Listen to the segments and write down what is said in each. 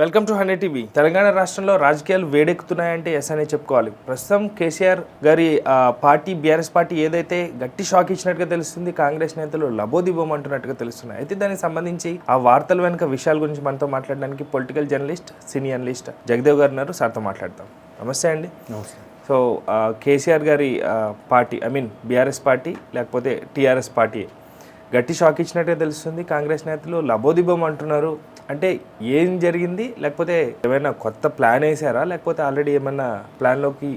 Welcome to hundred TV. Telangana రాష్ట్రంలో రాజకీయాలు వేడెక్కుతున్నాయంటే yes అనే చెప్పుకోవాలి. ప్రస్తుతం కేసీఆర్ గారి పార్టీ బీఆర్ఎస్ పార్టీ ఏదైతే గట్టి షాక్ ఇచ్చినట్టుగా తెలుస్తుంది కాంగ్రెస్ నేతలు లబోదిబోం అంటున్నట్టుగా తెలుస్తున్నాయి. అయితే దానికి సంబంధించి ఆ వార్తల వెనుక విషయాల గురించి మనతో మాట్లాడడానికి political journalist cine analyst Jagadev గారు ఉన్నారు. సార్తో మాట్లాడతాం నమస్తే అండి. సో కేసీఆర్ గారి party I mean BRS party లేకపోతే టీఆర్ఎస్ పార్టీ గట్టి షాక్ ఇచ్చినట్టే తెలుస్తుంది. కాంగ్రెస్ నేతలు లబోదిబం అంటున్నారు. అంటే ఏం జరిగింది? లేకపోతే ఏమైనా కొత్త ప్లాన్ వేసారా? లేకపోతే ఆల్రెడీ ఏమన్నా ప్లాన్లోకి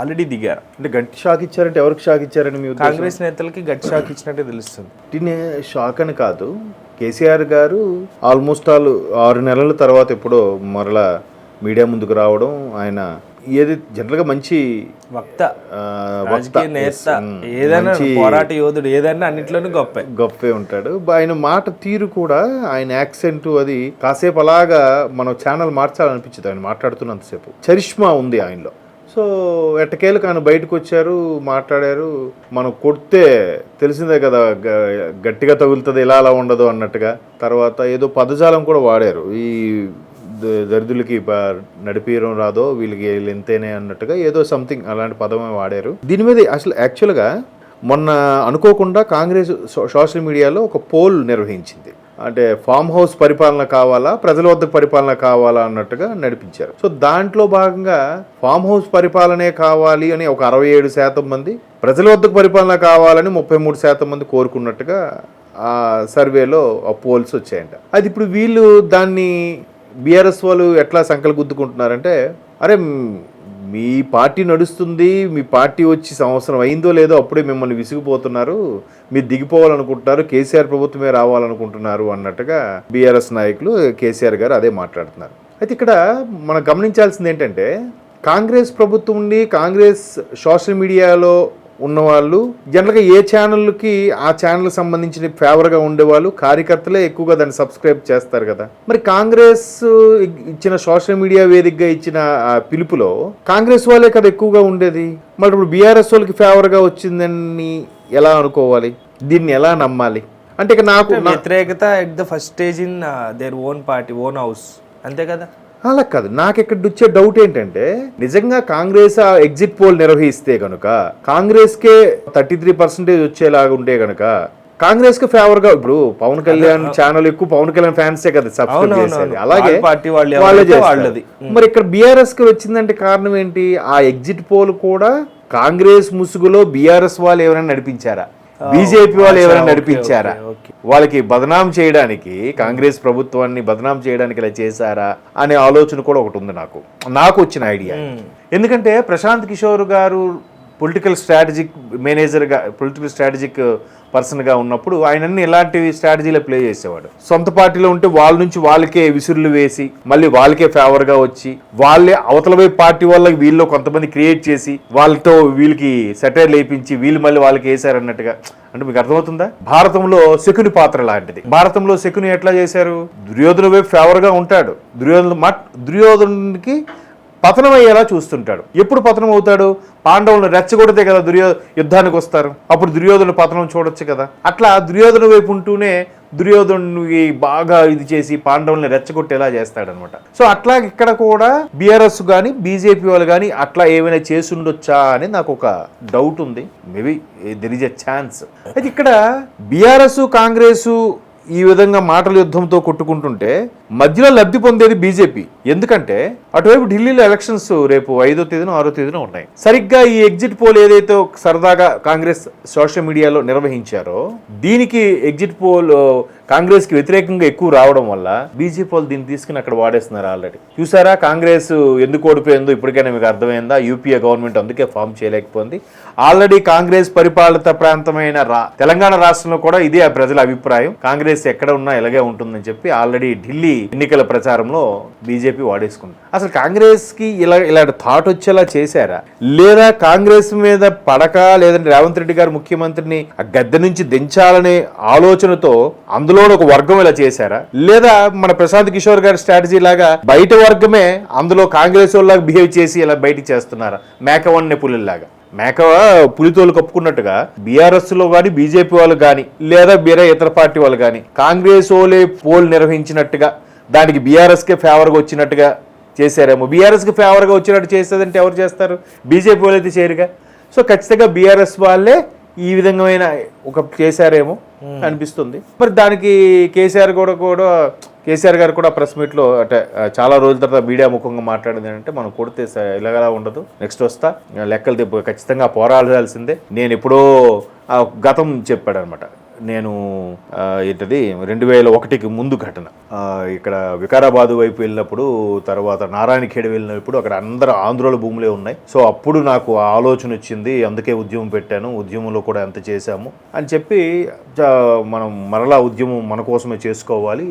ఆల్రెడీ దిగారా? అంటే గట్టి షాక్ ఇచ్చారంటే ఎవరికి షాక్ ఇచ్చారని మీ ఉద్దేశం? కాంగ్రెస్ నేతలకి గట్టి షాక్ ఇచ్చినట్టే తెలుస్తుంది. దీన్ని షాక్ అని కాదు. కేసీఆర్ గారు ఆల్మోస్ట్ ఆల్ ఆరు నెలల తర్వాత ఎప్పుడో మరలా మీడియా ముందుకు రావడం ఆయన ఏది జనరల్గా మంచి వక్త. నేత. ఏదైనా పోరాట యోధుడు ఏదైనా అన్నిట్లోనూ గొప్పే. గొప్పే ఉంటాడు. ఆయన మాట తీరు కూడా ఆయన యాక్సెంట్ అది కాసేపు అలాగా మనం ఛానల్ మార్చాలనిపించింది ఆయన మాట్లాడుతున్నంతసేపు. చరిష్మా ఉంది ఆయనలో. సో ఎట్టకేలకు ఆయన బయటకు వచ్చారు మాట్లాడారు. మనం కొడితే తెలిసిందే కదా గట్టిగా తగులుతుంది ఇలా అలా ఉండదు అన్నట్టుగా. తర్వాత ఏదో పదజాలం కూడా వాడారు. ఈ దరిద్రులకి ప- నడిపియడం రాదో వీళ్ళకి వీళ్ళు ఎంతేనే అన్నట్టుగా ఏదో సంథింగ్ అలాంటి పదమే వాడారు. దీని మీద అసలు యాక్చువల్గా మొన్న అనుకోకుండా కాంగ్రెస్ సోషల్ మీడియాలో ఒక పోల్ నిర్వహించింది. అంటే ఫామ్ హౌస్ పరిపాలన కావాలా ప్రజల వద్ద పరిపాలన కావాలా అన్నట్టుగా నడిపించారు. సో దాంట్లో భాగంగా ఫామ్ హౌస్ పరిపాలనే కావాలి అని ఒక అరవై ఏడు శాతం మంది ప్రజల వద్దకు పరిపాలన కావాలని ముప్పై మూడు శాతం మంది కోరుకున్నట్టుగా ఆ సర్వేలో ఆ పోల్స్ వచ్చాయంట. అది ఇప్పుడు వీళ్ళు దాన్ని బీఆర్ఎస్ వాళ్ళు ఎట్లా సంకలు గుద్దుకుంటున్నారంటే అరే మీ పార్టీ నడుస్తుంది మీ పార్టీ వచ్చి సంవత్సరం అయిందో లేదో అప్పుడే మిమ్మల్ని విసిగిపోతున్నారు మీరు దిగిపోవాలనుకుంటున్నారు కేసీఆర్ ప్రభుత్వమే రావాలనుకుంటున్నారు అన్నట్టుగా బీఆర్ఎస్ నాయకులు కేసీఆర్ గారు అదే మాట్లాడుతున్నారు. అయితే ఇక్కడ మనం గమనించాల్సింది ఏంటంటే కాంగ్రెస్ ప్రభుత్వం ఉండి కాంగ్రెస్ సోషల్ మీడియాలో ఉన్నవాళ్ళు జనరల్గా ఏ ఛానల్కి ఆ ఛానల్కి సంబంధించిన ఫేవర్గా ఉండేవాళ్ళు కార్యకర్తలే ఎక్కువగా దాన్ని సబ్స్క్రైబ్ చేస్తారు కదా. మరి కాంగ్రెస్ ఇచ్చిన సోషల్ మీడియా వేదికగా ఇచ్చిన పిలుపులో కాంగ్రెస్ వాళ్ళే కదా ఎక్కువగా ఉండేది. మరి ఇప్పుడు బీఆర్ఎస్ వాళ్ళకి ఫేవర్గా వచ్చిందని ఎలా అనుకోవాలి? దీన్ని ఎలా నమ్మాలి? అంటే ఇక నాకు వ్యతిరేకత at the first stage in their own party own house. అంతే కదా? అలా కాదు నాకు ఇక్కడ వచ్చే డౌట్ ఏంటంటే నిజంగా కాంగ్రెస్ ఆ ఎగ్జిట్ పోల్ నిర్వహిస్తే కనుక కాంగ్రెస్ కే థర్టీ త్రీ పర్సెంటేజ్ వచ్చేలాగా ఉంటే కనుక కాంగ్రెస్కి ఫేవర్గా ఇప్పుడు పవన్ కళ్యాణ్ ఛానల్ ఎక్కువ పవన్ కళ్యాణ్ ఫ్యాన్సే కదా సబ్స్క్రైబ్ చేసేది. అలాగే పార్టీ. వాళ్ళది. మరి ఇక్కడ బీఆర్ఎస్కి వచ్చిందంటే కారణం ఏంటి ఆ ఎగ్జిట్ పోల్ కూడా కాంగ్రెస్ ముసుగులో బీఆర్ఎస్ వాళ్ళు ఎవరైనా నడిపించారా బీజేపీ వాళ్ళు ఎవరైనా నడిపించారా? వాళ్ళకి బదనాం చేయడానికి కాంగ్రెస్ ప్రభుత్వాన్ని బదనాం చేయడానికి ఇలా చేశారా అనే ఆలోచన కూడా ఒకటి ఉంది నాకు. నాకు వచ్చిన ఐడియా ఎందుకంటే ప్రశాంత్ కిషోర్ గారు పొలిటికల్ స్ట్రాటజిక్ మేనేజర్గా పొలిటికల్ స్ట్రాటజిక్ పర్సన్గా ఉన్నప్పుడు ఆయన అన్ని ఇలాంటి స్ట్రాటజీలో ప్లే చేసేవాడు? సొంత పార్టీలో ఉంటే వాళ్ళ నుంచి వాళ్ళకే విసురులు వేసి మళ్ళీ వాళ్ళకే ఫేవర్గా వచ్చి వాళ్ళే అవతల వైపు పార్టీ వాళ్ళకి వీళ్ళు కొంతమంది క్రియేట్ చేసి వాళ్ళతో వీళ్ళకి సెటైర్ లేపించి వీళ్ళు మళ్ళీ వాళ్ళకి వేశారన్నట్టుగా అంటే మీకు అర్థమవుతుందా? భారతంలో శకుని పాత్ర లాంటిది. భారతంలో శకుని ఎట్లా చేశారు? దుర్యోధన వైపు ఫేవర్గా ఉంటాడు. దుర్యోధన మట్ దుర్యోధనునికి పతనం అయ్యేలా చూస్తుంటాడు. ఎప్పుడు పతనం అవుతాడు పాండవులను రెచ్చగొడితే కదా దుర్యో యుద్ధానికి వస్తారు. అప్పుడు దుర్యోధన పతనం చూడొచ్చు కదా. అట్లా దుర్యోధన వైపు ఉంటూనే దుర్యోధనుకి బాగా ఇది చేసి పాండవుల్ని రెచ్చగొట్టేలా చేస్తాడనమాట. సో అట్లా ఇక్కడ కూడా బీఆర్ఎస్ కానీ బీజేపీ వాళ్ళు కానీ అట్లా ఏమైనా చేసి ఉండొచ్చా అని నాకు ఒక డౌట్ ఉంది. Maybe there is a chance అయితే ఇక్కడ బీఆర్ఎస్ కాంగ్రెస్ ఈ విధంగా మాటల యుద్ధంతో కొట్టుకుంటుంటే మధ్యలో లబ్ధి పొందేది బీజేపీ ఎందుకంటే అటువైపు ఢిల్లీలో ఎలక్షన్స్ రేపు ఐదో తేదీన ఆరో తేదీన ఉన్నాయి. సరిగ్గా ఈ ఎగ్జిట్ పోల్ ఏదైతే సరదాగా కాంగ్రెస్ సోషల్ మీడియాలో నిర్వహించారో దీనికి ఎగ్జిట్ పోల్ కాంగ్రెస్కి వ్యతిరేకంగా ఎక్కువ రావడం వల్ల బీజేపీ వాళ్ళు దీన్ని తీసుకుని అక్కడ వాడేస్తున్నారు ఆల్రెడీ చూసారా? కాంగ్రెస్ ఎందుకు ఓడిపోయిందో ఇప్పటికైనా మీకు అర్థమైందా? యూపీఏ గవర్నమెంట్ అందుకే ఫామ్ చేయలేకపోయింది. ఆల్రెడీ కాంగ్రెస్ పరిపాలిత ప్రాంతమైన రా తెలంగాణ రాష్ట్రంలో కూడా ఇదే ఆ ప్రజల అభిప్రాయం. కాంగ్రెస్ ఎక్కడ ఉన్నా ఇలాగే ఉంటుందని చెప్పి ఆల్రెడీ ఢిల్లీ ఎన్నికల ప్రచారంలో బీజేపీ వాడేసుకుంది. అసలు కాంగ్రెస్కి ఇలా ఇలాంటి థాట్ వచ్చేలా చేశారా? లేదా కాంగ్రెస్ మీద పడక లేదంటే రేవంత్ రెడ్డి గారు ముఖ్యమంత్రిని ఆ గద్దె నుంచి దించాలనే ఆలోచనతో అందులో ఒక వర్గం ఇలా చేశారా? లేదా మన ప్రశాంత్ కిషోర్ గారి స్ట్రాటజీ లాగా బయట వర్గమే అందులో కాంగ్రెస్ వాళ్ళకి బిహేవ్ చేసి ఇలా బయటికి చేస్తున్నారా? మేకవన్నే పులిలాగా మేక పులితోలు కప్పుకున్నట్టుగా బీఆర్ఎస్లో కానీ బీజేపీ వాళ్ళు కానీ లేదా వేరే ఇతర పార్టీ వాళ్ళు కానీ కాంగ్రెస్ ఓలే పోల్ నిర్వహించినట్టుగా దానికి బీఆర్ఎస్కే ఫేవర్గా వచ్చినట్టుగా చేశారేమో. బీఆర్ఎస్కి ఫేవర్గా వచ్చినట్టు చేసేదంటే ఎవరు చేస్తారు? బీజేపీ వాళ్ళు అయితే చేయరుగా. సో ఖచ్చితంగా బీఆర్ఎస్ వాళ్ళే ఈ విధమైన ఒక చేశారేమో అనిపిస్తుంది. మరి దానికి కేసీఆర్ కూడా కూడా కేసీఆర్ గారు కూడా ప్రెస్ మీట్లో అంటే చాలా రోజుల తర్వాత మీడియా ముఖంగా మాట్లాడింది అంటే మనం కొడితే ఇలాగలా ఉండదు. నెక్స్ట్ వస్తా. లెక్కలు తెప్పు ఖచ్చితంగా పోరాడాల్సిందే. నేను ఎప్పుడో ఆ, గతం చెప్పాడు అనమాట నేను ఏంటది రెండు వేల ఒకటికి ముందు ఘటన. ఇక్కడ వికారాబాద్ వైపు వెళ్ళినప్పుడు తర్వాత నారాయణఖేడ్ వెళ్ళినప్పుడు అక్కడ అందరూ ఆంధ్రోల భూములే ఉన్నాయి. సో అప్పుడు నాకు ఆలోచన వచ్చింది అందుకే ఉద్యమం పెట్టాను ఉద్యమంలో కూడా ఎంత చేశాము అని చెప్పి మనం మరలా ఉద్యమం మన కోసమే చేసుకోవాలి.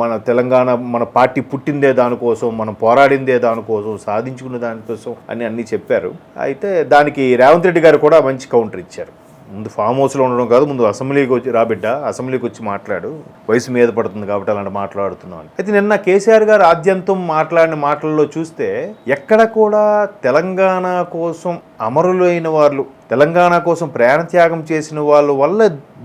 మన తెలంగాణ మన పార్టీ పుట్టిందే దానికోసం మనం పోరాడిందే దానికోసం సాధించుకునే దానికోసం అని అన్నీ చెప్పారు. అయితే దానికి రేవంత్ రెడ్డి గారు కూడా మంచి కౌంటర్ ఇచ్చారు. ముందు ఫామ్ హౌస్లో ఉండడం కాదు ముందు అసెంబ్లీకి వచ్చి రాబిడ్డ అసెంబ్లీకి వచ్చి మాట్లాడు. వయసు మీద పడుతుంది కాబట్టి అలాంటి మాట్లాడుతున్నాను అయితే నిన్న కేసీఆర్ గారు ఆద్యంతం మాట్లాడిన మాటల్లో చూస్తే ఎక్కడ కూడా తెలంగాణ కోసం అమరులైన వాళ్ళు తెలంగాణ కోసం ప్రాణత్యాగం చేసిన వాళ్ళ వల్ల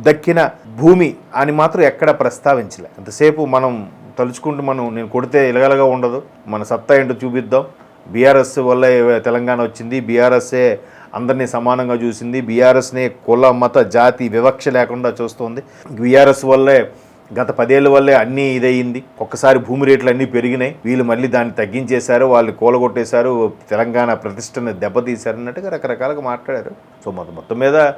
దక్కిన భూమి అని మాత్రం ఎక్కడ ప్రస్తావించలే. అంతసేపు మనం తలుచుకుంటూ మనం నేను కొడితే ఇలగలగా ఉండదు. మన సత్తా ఏంటో చూపిద్దాం. బీఆర్ఎస్ వల్ల తెలంగాణ వచ్చింది. బీఆర్ఎస్ఏ అందరినీ సమానంగా చూసింది. బీఆర్ఎస్నే కుల మత జాతి వివక్ష లేకుండా చూస్తోంది. బీఆర్ఎస్ వల్లే గత పదేళ్ళ వల్లే అన్నీ ఇదయింది. ఒక్కసారి భూమి రేట్లు అన్నీ పెరిగినాయి. వీళ్ళు మళ్ళీ దాన్ని తగ్గించేశారు. వాళ్ళు కూలగొట్టేశారు. తెలంగాణ ప్రతిష్టను దెబ్బతీశారు అన్నట్టుగా రకరకాలుగా మాట్లాడారు. సో మొత్తం మొత్తం మీద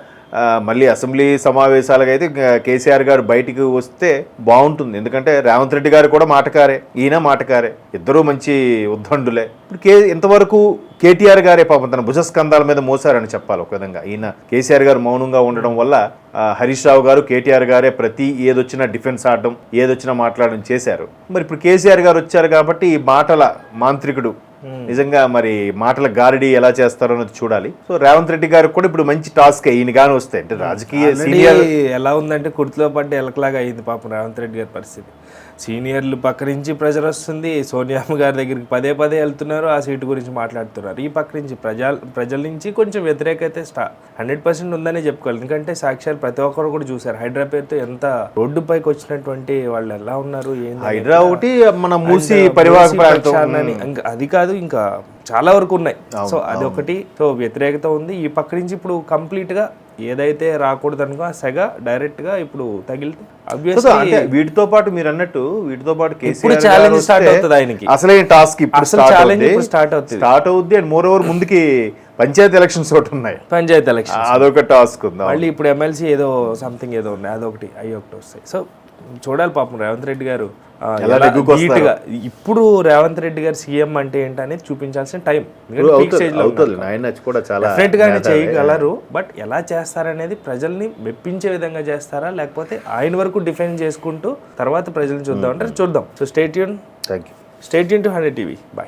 మళ్ళీ అసెంబ్లీ సమావేశాలకు అయితే కేసీఆర్ గారు బయటికి వస్తే బాగుంటుంది. ఎందుకంటే రేవంత్ రెడ్డి గారు కూడా మాటకారే. ఈయన మాటకారే. ఇద్దరూ మంచి ఉద్దండులే. ఇప్పుడు కే ఇంతవరకు కేటీఆర్ గారే పాపం తన భుజస్కంధాల మీద మోసారని చెప్పాలి ఒక విధంగా. ఈయన కేసీఆర్ గారు మౌనంగా ఉండడం వల్ల హరీష్ రావు గారు కేటీఆర్ గారే ప్రతి ఏదొచ్చినా డిఫెన్స్ ఆడడం ఏదొచ్చినా మాట్లాడడం చేశారు. మరి ఇప్పుడు కేసీఆర్ గారు వచ్చారు కాబట్టి ఈ మాటల మాంత్రికుడు నిజంగా మరి మాటల గారడి ఎలా చేస్తారో అన్నది చూడాలి. సో రేవంత్ రెడ్డి గారికి కూడా ఇప్పుడు మంచి టాస్క్ ఈయన గాని వస్తే అంటే రాజకీయ సీనియర్ ఎలా ఉందంటే కుర్తిలో పడ్డ ఎలకలాగా అయింది పాపం రేవంత్ రెడ్డి గారి పరిస్థితి. సీనియర్లు పక్క నుంచి ప్రెజర్ వస్తుంది. సోనియామ్మ గారి దగ్గరికి పదే పదే వెళ్తున్నారు. ఆ సీటు గురించి మాట్లాడుతున్నారు. ఈ పక్క నుంచి ప్రజల ప్రజల నుంచి కొంచెం వ్యతిరేకత స్టా హండ్రెడ్ పర్సెంట్ ఉందనే చెప్పుకోవాలి. ఎందుకంటే సాక్ష్యాలు ప్రతి ఒక్కరు కూడా చూశారు. హైదరాబాద్తో ఎంత రోడ్డుపైకి వచ్చినటువంటి వాళ్ళు ఎలా ఉన్నారు హైడ్రా ఒకటి మన మూసి ఇంకా అది కాదు ఇంకా చాలా వరకు ఉన్నాయి. సో అది ఒకటి. సో వ్యతిరేకత ఉంది. ఈ పక్క నుంచి ఇప్పుడు కంప్లీట్గా ఏదైతే రాకూడదు అనుకో ఆ సెగ డైరెక్ట్గా ఇప్పుడు తగిలితే అంటే వీటితో పాటు మీరు అన్నట్టు వీటితో పాటు కేసీఆర్ వస్తే అవుతుంది ఆయనకి. అసలైన టాస్క్ ఇప్పుడు అసలు స్టార్ట్ అవుతుంది. స్టార్ట్ అవుద్ది అండ్ మోర్ ఓవర్ ముందుకి పంచాయతీ ఎలక్షన్స్ ఒకటి ఉన్నాయి. పంచాయతీ ఎలక్షన్ అదొక టాస్క్ ఉంది మళ్ళీ ఇప్పుడు ఎమ్మెల్సీ ఏదో సంథింగ్ ఏదో ఉన్నాయి అదొకటి అవి ఒకటి వస్తాయి. సో చూడాలి పాపం రేవంత్ రెడ్డి గారు. ఆ, ఎలా ఎలా నెగ్గుకొస్తారో. neat గా ఇప్పుడు రేవంత్ రెడ్డి గారు సీఎం అంటే ఏంటనేది చూపించాల్సిన టైం. డెఫినెట్ గానే. చేయగలరు బట్ ఎలా చేస్తారనేది ప్రజల్ని మెప్పించే విధంగా చేస్తారా లేకపోతే ఆయన వరకు డిఫైన్ చేసుకుంటూ తర్వాత ప్రజల్ని చూద్దాం అంటే చూద్దాం. సో స్టేట్ యూన్ థ్యాంక్ యూ స్టేట్ యూన్ టు హండ్రెడ్ టీవీ బాయ్